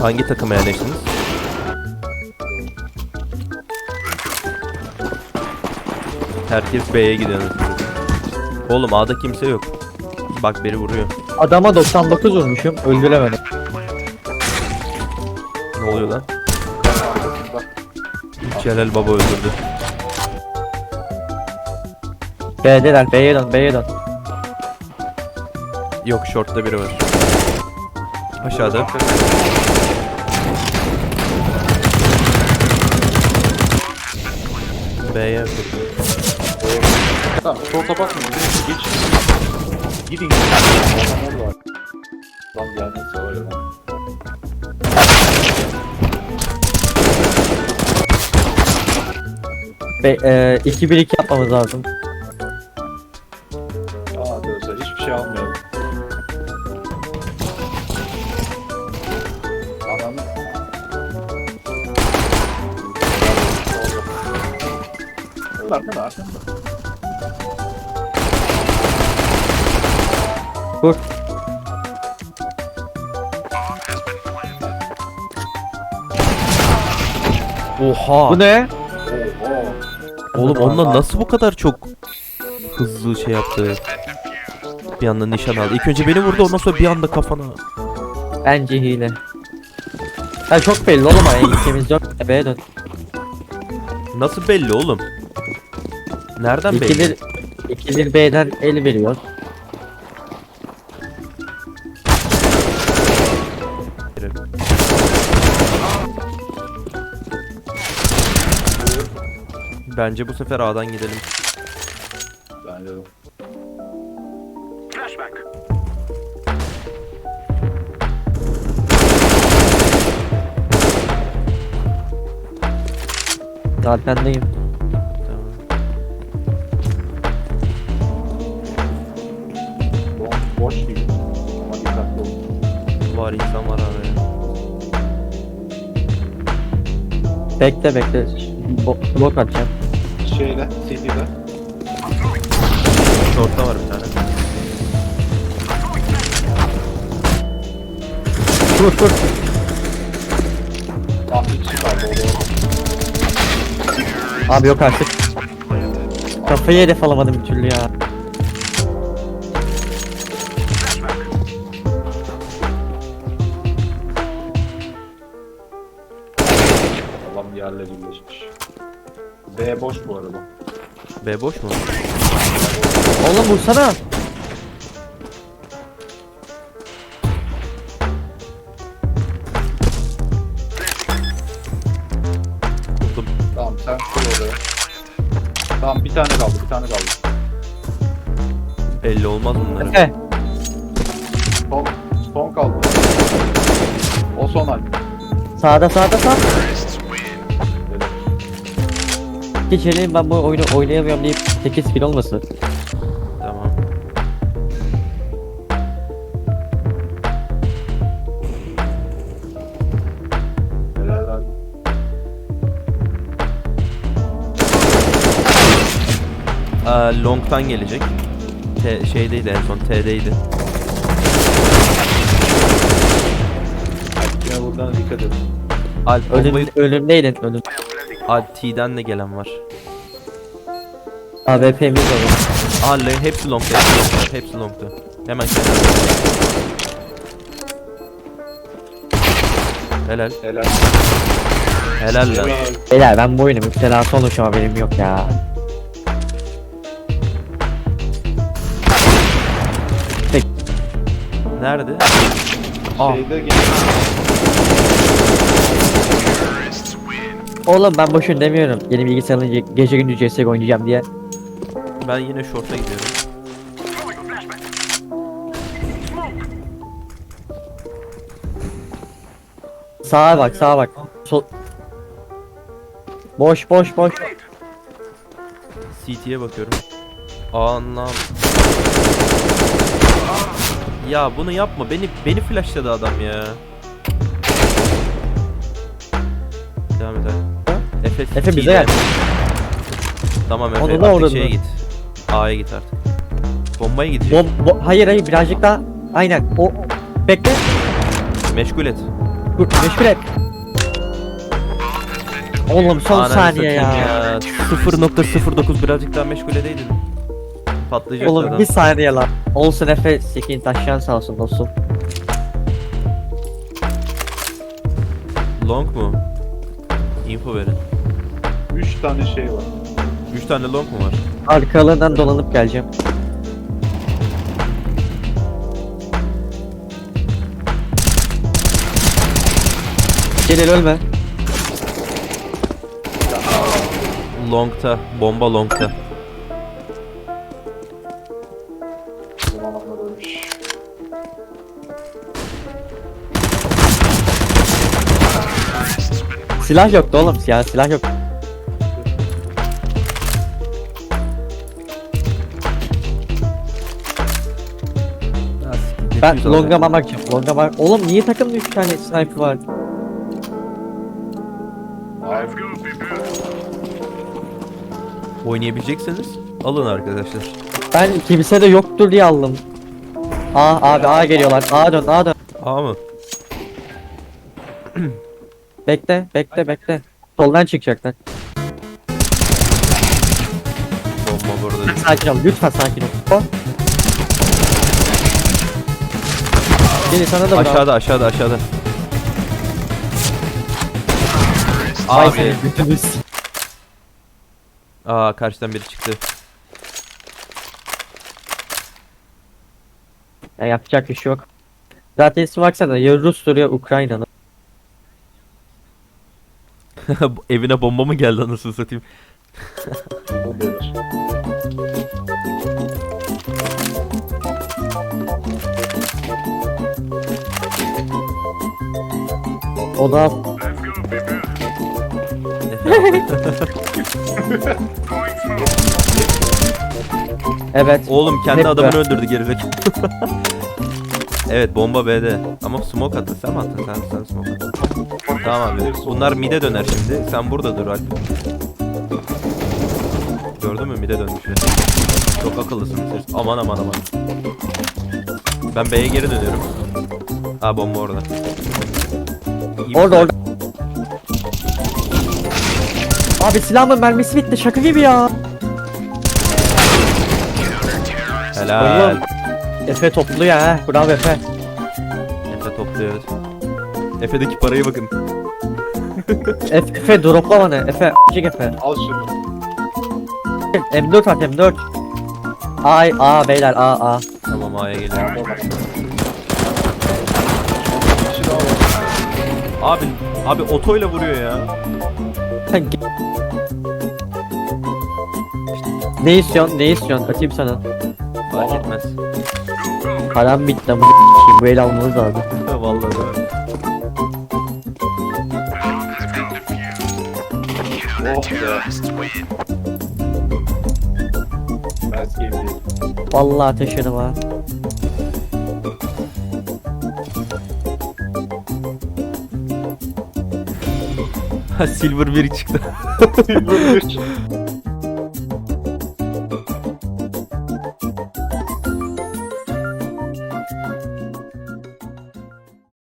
Hangi takıma yerleştiniz? Herkes B'ye gidiyor. Oğlum A'da kimse yok. Bak biri vuruyor. Adama 99 vurmuşum. Öldüremedim. Ne oluyor lan? Celal Baba öldürdü. B'deler. B'ye dön. B'ye dön. Yok short'ta biri var. Aşağıda. B'ye Tamam, şorta bakmayın. Direkt geç. Gidin. Lan ya lan. Be e, 2-1-2 yapmamız lazım. Arkanda arkanda. Vur. Oha. Bu ne? Oğlum onunla nasıl bu kadar çok hızlı şey yaptı? Bir anda nişan aldı. İlk önce beni vurdu ondan sonra bir anda kafana. Bence hile. Ha çok belli oğlum ama ikimiz yok. B'ye dön. Nasıl belli oğlum? Nereden belli? İkidir, ikidir B'den el veriyor. Bence bu sefer A'dan gidelim. Bence de. Zarfendeyim. Tamam. Boş, gibi. Ama dikkatli olun. Var insan var abi. Bekle bekle. Bo- blok atacağım. Şeyde, CT'de. Short'ta var bir tane. Ah o doğru. Abi yok artık. Kafayı hedef alamadım bir türlü ya. Yerle birleşmiş. B boş bu arada. B boş mu? Oğlum vursana. Buldum. Tamam sen koy oraya. Tamam bir tane kaldı bir tane kaldı. Belli olmaz bunların. Efe. Son, son kaldı. O son hal. Sağda sağda sağ. Geçelim ben bu oyunu oynayamıyorum deyip 8 kill olmasın. Tamam. Helal abi. Aa, long'tan gelecek. T şeydeydi en son T'deydi. Yine buradan dikkat edin. Alp Ölüm, bombayı... ölümdeydin ölüm. T'den de gelen var. AWP'miz var. Aa hepsi long'da, hepsi long'da, hepsi long'da. Hemen. Helal. Helal. Helal lan. Beyler ben bu oyunu müptelası olmuşum haberim yok ya. Nerede? Aa, Şeyde gene Oğlum ben boşuna demiyorum. Yeni bilgisayarla ge- gece gündüz CSGO oynayacağım diye. ben yine short'a gidiyorum. Sağa bak sağa bak. Sol. Boş boş boş. CT'ye bakıyorum. Anlam. Ya bunu yapma. Beni beni flashladı adam ya. Efe, Efe bize gel. Tamam Efe Onu da artık şeye git. A'ya git artık. Bombaya gidecek. Bom, bo- hayır hayır birazcık daha. Aynen o. Bekle. Meşgul et. Meşgul, meşgul et. Oğlum son Ananı saniye ya. satayım 0.09 birazcık daha meşgul edeydin. Patlayacak Oğlum adam. bir saniye lan. Olsun Efe sekin taşyan sağ olsun dostum. Long mu? Info verin. 3 tane şey var. 3 tane long mu var? Arkalarından dolanıp geleceğim. Celal ölme. Long'ta. Bomba long'ta. Ölmüş. Silah yoktu oğlum ya silah yok. Ben longa bakmak için longa bak. Oğlum niye takımda 3 tane sniper var? Abi Oynayabilecekseniz alın arkadaşlar. Ben kimse de yoktur diye aldım. A abi A geliyorlar. A dön A dön. A mı? Bekle bekle bekle. Soldan çıkacaklar. Bomba burada. Sakin ol lütfen sakin ol. Hop. Gel sana da bravo. Aşağıda aşağıda aşağıda. Abi. Aa karşıdan biri çıktı. Ya yapacak bir şey yok. Zaten ismi baksana ya Rus'tur ya Ukrayna'nın. Evine bomba mı geldi anasını satayım? O da evet. Oğlum kendi Hep adamını be. öldürdü gerizekalı. evet bomba B'de. Ama smoke attın sen mi attın? Sen, sen smoke attın. Tamam abi. Bunlar mid'e döner şimdi. Sen burada dur Alp. Gördün mü mid'e dönmüşler. Çok akıllısın siz. Aman aman aman. Ben B'ye geri dönüyorum. Aa bomba orada. İyi Orada orada. Abi silahımın mermisi bitti şaka gibi ya. Helal. Oğlum. Efe topluyor ha. Bravo Efe. Efe topluyor. Efe'deki parayı bakın. Efe, Efe dropla bana. Efe a**cık Efe. Al şunu. M4 at M4. Ay A beyler A A. Tamam A'ya geliyorum. Abi, abi otoyla vuruyor ya. Ne istiyorsun? Ne istiyorsun? Atayım sana. Fark etmez. Param bitti s**eyim, bu el almamız lazım. Vallahi değil mi? Oh be. Vallahi taşıdım ha. Ha Silver 1 çıktı. Silver 3.